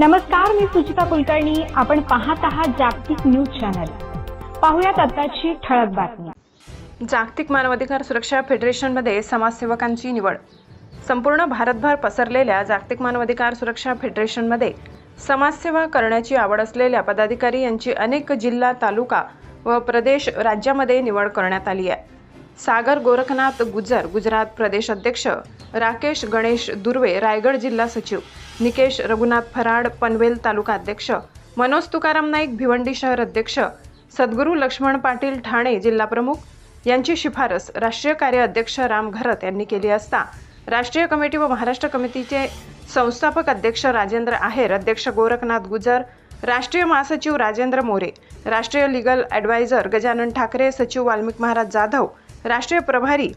नमस्कार मी सुचिता कुलकर्णी. आपण पाहत आहात जागतिक न्यूज चॅनल. पाहुयात आताची ठळक बातमी. जागतिक मानवाधिकार सुरक्षा फेडरेशनमध्ये समाजसेवकांची निवड. संपूर्ण भारतभर पसरलेल्या जागतिक मानवाधिकार सुरक्षा फेडरेशनमध्ये समाजसेवा करण्याची आवड असलेल्या पदाधिकारी यांची अनेक जिल्हा तालुका व प्रदेश राज्यामध्ये निवड करण्यात आली आहे. सागर गोरखनाथ गुजर गुजरात प्रदेश अध्यक्ष राकेश गणेश दुर्वे रायगड जिल्हा सचिव निकेश रघुनाथ फराड पनवेल तालुका अध्यक्ष मनोज तुकाराम नाईक भिवंडी शहर अध्यक्ष सद्गुरू लक्ष्मण पाटील ठाणे जिल्हा प्रमुख यांची शिफारस राष्ट्रीय कार्य अध्यक्ष राम घरत यांनी केली असता राष्ट्रीय कमिटी व महाराष्ट्र कमिटीचे संस्थापक अध्यक्ष राजेंद्र आहेर अध्यक्ष गोरखनाथ गुजर राष्ट्रीय महासचिव राजेंद्र मोरे राष्ट्रीय लीगल ॲडवायझर गजानन ठाकरे सचिव वाल्मिक महाराज जाधव राष्ट्रीय प्रभारी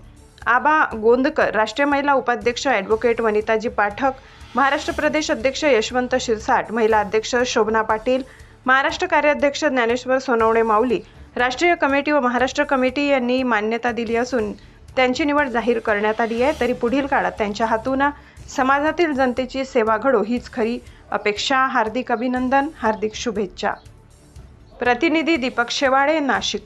आबा गोंदकर राष्ट्रीय महिला उपाध्यक्ष ॲडव्होकेट वनिताजी पाठक महाराष्ट्र प्रदेश अध्यक्ष यशवंत शिरसाट महिला अध्यक्ष शोभना पाटील महाराष्ट्र कार्याध्यक्ष ज्ञानेश्वर सोनवणे माऊली राष्ट्रीय कमिटी व महाराष्ट्र कमिटी यांनी मान्यता दिली असून त्यांची निवड जाहीर करण्यात आली आहे. तरी पुढील काळात त्यांच्या हातून समाजातील जनतेची सेवा घडो हीच खरी अपेक्षा. हार्दिक अभिनंदन हार्दिक शुभेच्छा. प्रतिनिधी दीपक शेवाळे नाशिक.